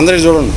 అందరికి చూడండి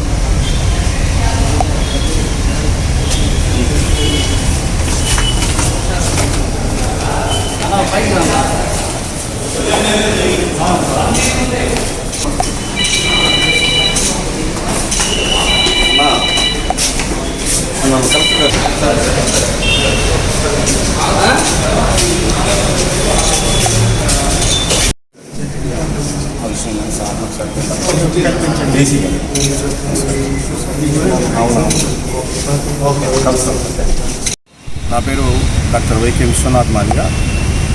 నా పేరు డాక్టర్ వైకే విశ్వనాథ్ మాదిగ.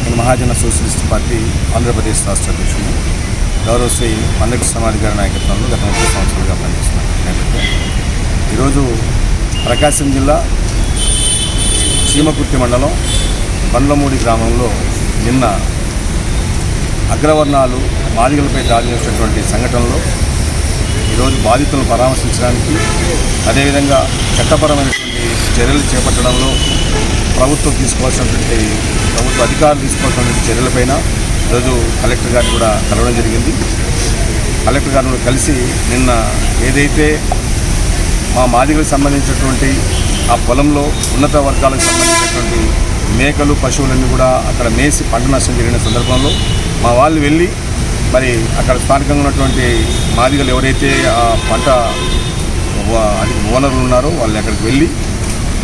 నేను మహాజన సోషలిస్ట్ పార్టీ ఆంధ్రప్రదేశ్ రాష్ట్ర అధ్యక్షుడు గౌరవ శ్రీ మందకి సమాధి గారి నాయకత్వంలో గత ముప్పై సంవత్సరాలుగా పనిచేస్తున్నాను. ఈరోజు ప్రకాశం జిల్లా చీమకుర్తి మండలం బండ్లమూడి గ్రామంలో నిన్న అగ్రవర్ణాలు మాదిగలపై దాడి చేసినటువంటి సంఘటనలో ఈరోజు బాధితులను పరామర్శించడానికి అదేవిధంగా చట్టపరమైనటువంటి చర్యలు చేపట్టడంలో ప్రభుత్వం తీసుకోవాల్సినటువంటి ప్రభుత్వ అధికారులు తీసుకోవాల్సినటువంటి చర్యలపైన ఈరోజు కలెక్టర్ గారిని కూడా కలవడం జరిగింది. కలెక్టర్ గారిని కూడా కలిసి నిన్న ఏదైతే మా మాదిగలకు సంబంధించినటువంటి ఆ పొలంలో ఉన్నత వర్గాలకు సంబంధించినటువంటి మేకలు పశువులన్నీ కూడా అక్కడ మేసి పంట నష్టం జరిగిన సందర్భంలో మా వాళ్ళు వెళ్ళి మరి అక్కడ స్థానికంగా ఉన్నటువంటి మాదిగలు ఎవరైతే ఆ పంట అది ఓనర్లు ఉన్నారో వాళ్ళు అక్కడికి వెళ్ళి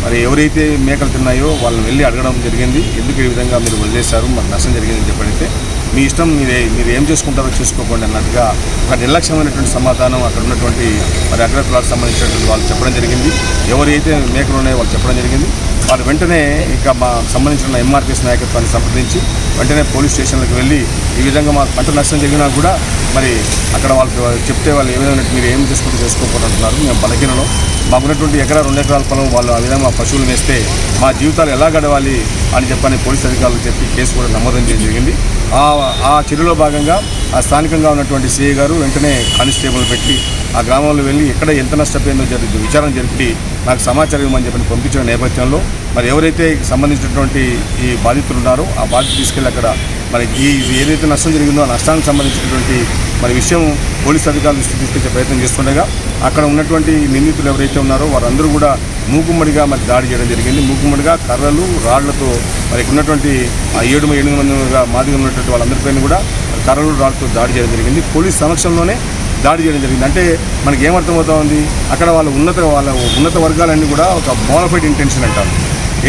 మరి ఎవరైతే మేకలు తిన్నాయో వాళ్ళని వెళ్ళి అడగడం జరిగింది. ఎందుకు ఈ విధంగా మీరు వదిలేశారు? మాకు నష్టం జరిగిందని చెప్పడితే మీ ఇష్టం మీరే మీరు ఏం చేసుకుంటారో చూసుకోకండి అన్నట్టుగా ఒక నిర్లక్ష్యమైనటువంటి సమాధానం అక్కడ ఉన్నటువంటి మరి అగ్రకులాలకు సంబంధించినటువంటి వాళ్ళు చెప్పడం జరిగింది. ఎవరైతే మేకలు ఉన్నాయో వాళ్ళు చెప్పడం జరిగింది. వాళ్ళు వెంటనే ఇక మా సంబంధించిన ఎంఆర్పిఎస్ నాయకత్వాన్ని సంప్రదించి వెంటనే పోలీస్ స్టేషన్లకు వెళ్ళి ఈ విధంగా మా పంట నష్టం జరిగినా కూడా మరి అక్కడ వాళ్ళకి చెప్తే వాళ్ళు ఏ విధంగా మీరు ఏం చేసుకుంటూ చేసుకోకూడదంటున్నారు మేము బలహీనలో. మాకున్నటువంటి ఎకరా రెండు ఎకరాల పొలం వాళ్ళు ఆ విధంగా మా పశువులు వేస్తే మా జీవితాలు ఎలా గడవాలి అని చెప్పని పోలీస్ అధికారులు చెప్పి కేసు కూడా నమోదు చేయడం జరిగింది. ఆ ఆ చర్యలో భాగంగా ఆ స్థానికంగా ఉన్నటువంటి సిఐ గారు వెంటనే కానిస్టేబుల్ పెట్టి ఆ గ్రామంలో వెళ్ళి ఎక్కడ ఎంత నష్టపోయిందో జరిగింది విచారణ జరిపి నాకు సమాచారం ఇవ్వమని చెప్పి పంపించిన నేపథ్యంలో మరి ఎవరైతే సంబంధించినటువంటి ఈ బాధితులు ఉన్నారో ఆ బాధ్యత తీసుకెళ్ళి అక్కడ మరి ఈ ఏదైతే నష్టం జరిగిందో ఆ నష్టానికి సంబంధించినటువంటి మరి విషయం పోలీస్ అధికారులు దృష్టికి తీసుకొచ్చే ప్రయత్నం చేస్తుండగా అక్కడ ఉన్నటువంటి నిందితులు ఎవరైతే ఉన్నారో వారందరూ కూడా మూకుమ్మడిగా మరి దాడి చేయడం జరిగింది. మూకుమ్మడిగా కర్రలు రాళ్ళతో మరి ఉన్నటువంటి ఆ ఏడు ఎనిమిది మందిగా మాదిగా ఉన్నటువంటి వాళ్ళందరిపైన కూడా కర్రలు రాళ్ళతో దాడి చేయడం జరిగింది. పోలీస్ సమక్షంలోనే దాడి చేయడం జరిగింది. అంటే మనకి ఏమర్థమవుతా ఉంది? అక్కడ వాళ్ళ ఉన్నత వాళ్ళ ఉన్నత వర్గాలన్నీ కూడా ఒక మోనఫైడ్ ఇంటెన్షన్ అంటారు.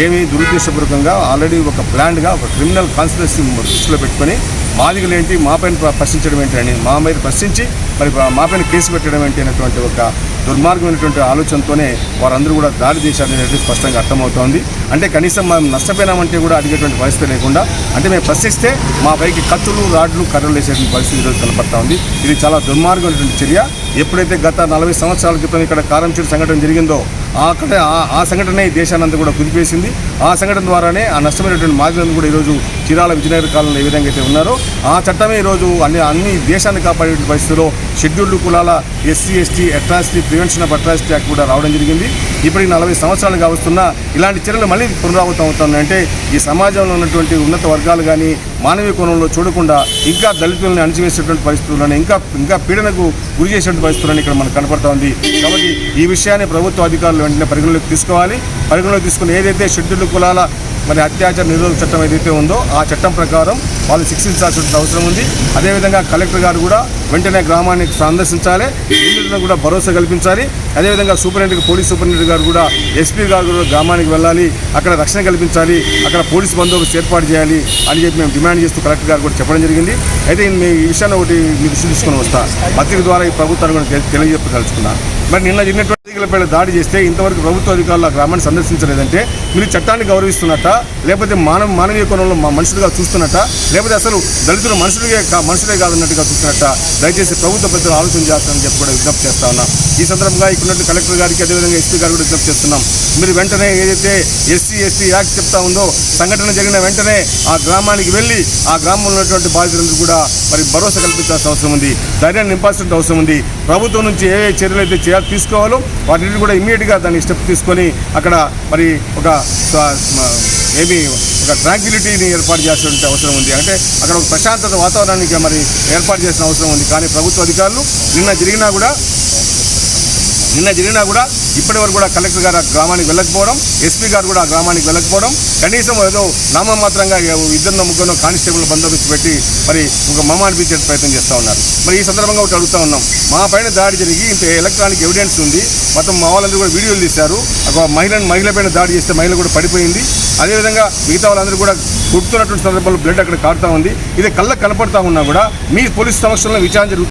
ఏమీ దురుద్దేశపూర్వకంగా ఆల్రెడీ ఒక ప్లాన్గా ఒక క్రిమినల్ కాన్స్పిరసీ దృష్టిలో పెట్టుకొని మాదిగలు ఏంటి మా పైన ప్ర- ప్రశ్నించడం ఏంటి అని మా మీద ప్రశ్నించి మరి మా పైన కేసు పెట్టడం ఏంటి అనేటువంటి ఒక దుర్మార్గమైనటువంటి ఆలోచనతోనే వారందరూ కూడా దాడి చేశారనేది స్పష్టంగా అర్థమవుతోంది. అంటే కనీసం మనం నష్టపోయినామంటే కూడా అడిగేటువంటి పరిస్థితి లేకుండా అంటే మేము ప్రశ్నిస్తే మా పైకి కత్తులు రాడ్లు కర్రలు వేసేటువంటి పరిస్థితి ఈరోజు కనపడతా ఉంది. ఇది చాలా దుర్మార్గమైనటువంటి చర్య. ఎప్పుడైతే గత నలభై సంవత్సరాల క్రితం ఇక్కడ కారంచేడు సంఘటన జరిగిందో ఆ అక్కడ ఆ- సంఘటనే ఈ దేశానంతా కూడా కుదిపేసింది ఆ సంఘటన ద్వారానే ఆ నష్టమైనటువంటి మాదిలను కూడా ఈరోజు చీరాల విజయనగర కాలంలో ఏ విధంగా అయితే ఉన్నారో ఆ చట్టమే ఈరోజు అన్ని అన్ని దేశాన్ని కాపాడే పరిస్థితిలో షెడ్యూల్డ్ కులాల SC ST atrocity prevention of atrocity act కూడా రావడం జరిగింది. ఇప్పటికి నలభై సంవత్సరాలు కావస్తున్నా ఇలాంటి చర్యలు మళ్ళీ పునరావృతం అవుతుందంటే ఈ సమాజంలో ఉన్నటువంటి ఉన్నత వర్గాలు కానీ మానవీయ కోణంలో చూడకుండా ఇంకా దళితులను అణిచివేసేటువంటి పరిస్థితులను ఇంకా ఇంకా పీడనకు గురి చేసేటువంటి పరిస్థితులను ఇక్కడ మనకు కనపడతా ఉంది. కాబట్టి ఈ విషయాన్ని ప్రభుత్వ అధికారులు వెంటనే పరిగణలోకి తీసుకోవాలి. పరిగణలోకి తీసుకుని ఏదైతే షెడ్యూల్డ్ కులాల మరి అత్యాచార నిరోధక చట్టం ఏదైతే ఉందో ఆ చట్టం ప్రకారం వాళ్ళు శిక్షించాల్సిన అవసరం ఉంది. అదేవిధంగా కలెక్టర్ గారు కూడా వెంటనే గ్రామాన్ని సందర్శించాలి. నిందితులను కూడా భరోసా కల్పించాలి. అదేవిధంగా సూపరింటెండెంట్ పోలీస్ సూపరింటెండెంట్ గారు కూడా ఎస్పీ గారు కూడా గ్రామానికి వెళ్ళాలి. అక్కడ రక్షణ కల్పించాలి. అక్కడ పోలీస్ బందోబస్తు ఏర్పాటు చేయాలి అని చెప్పి మేము డిమాండ్ చేస్తూ కలెక్టర్ గారు కూడా చెప్పడం జరిగింది. అయితే మీ ఈ విషయాన్ని ఒకటి మీకు దృష్టి తీసుకొని వస్తా. పత్రిక ద్వారా ఈ ప్రభుత్వాన్ని కూడా తెలియజెప్పదలుచుకున్నాను మరి నిన్న జరిగినటువంటి పై దాడి చేస్తే ఇంతవరకు ప్రభుత్వ అధికారులు ఆ గ్రామాన్ని సందర్శించలేదంటే మీరు చట్టాన్ని గౌరవిస్తున్నట్ట లేకపోతే మానవ మానవీయ కోణంలో మా మనుషులుగా చూస్తున్నట్ట లేకపోతే అసలు దళితులు మనుషులుగా మనుషులే కాదన్నట్టుగా చూస్తున్నట్ట దయచేసి ప్రభుత్వ పెద్దలు ఆలోచన చేస్తారని చెప్పి కూడా విజ్ఞప్తి చేస్తా ఉన్నా. ఈ సందర్భంగా ఇక్కడ కలెక్టర్ గారికి అదేవిధంగా ఎస్పీ గారు కూడా విజ్ఞప్తి చేస్తున్నాం. మీరు వెంటనే ఏదైతే ఎస్సీ ఎస్టీ యాక్ట్ చెప్తా ఉందో సంఘటన జరిగిన వెంటనే ఆ గ్రామానికి వెళ్ళి ఆ గ్రామంలో ఉన్నటువంటి బాధితులందరూ కూడా మరి భరోసా కల్పించాల్సిన అవసరం ఉంది. ధైర్యాన్ని నింపాల్సిన అవసరం ఉంది. ప్రభుత్వం నుంచి ఏ ఏ చర్యలు అయితే చేయాలి తీసుకోవాలో వాటిని కూడా ఇమ్మీడియట్గా దాన్ని స్టెప్ తీసుకొని అక్కడ మరి ఒక ఏమి ఒక ట్రాంక్విలిటీని ఏర్పాటు చేయాల్సిన అవసరం ఉంది. అంటే అక్కడ ఒక ప్రశాంతత వాతావరణానికి మరి ఏర్పాటు చేసిన అవసరం ఉంది. కానీ ప్రభుత్వ అధికారులు నిన్న జరిగినా కూడా నిన్న జరిగినా కూడా ఇప్పటి వరకు కూడా కలెక్టర్ గారు గ్రామానికి వెళ్ళకపోవడం ఎస్పీ గారు కూడా ఆ గ్రామానికి వెళ్ళకపోవడం కనీసం ఏదో నామమాత్రంగా ఇద్దరు ముగ్గురు కానిస్టేబుల్ బందోబస్తు పెట్టి మరి ఒక మమ అనిపించే ప్రయత్నం చేస్తూ ఉన్నారు. మరి ఈ సందర్భంగా ఒకటి అడుగుతా ఉన్నాం. మా పైన దాడి జరిగి ఇంత ఎలక్ట్రానిక్ ఎవిడెన్స్ ఉంది. మొత్తం మా వాళ్ళందరూ కూడా వీడియోలు తీశారు. ఒక మహిళను మహిళ పైన దాడి చేస్తే మహిళ కూడా పడిపోయింది. అదేవిధంగా మిగతా వాళ్ళందరూ కూడా కుడుతున్నటువంటి సందర్భంలో బ్లడ్ అక్కడ కారుతా ఉంది. ఇది కళ్ళకు కనపడతా ఉన్నా కూడా మీ పోలీస్ సమక్షంలో విచారణ జరుగుతుంది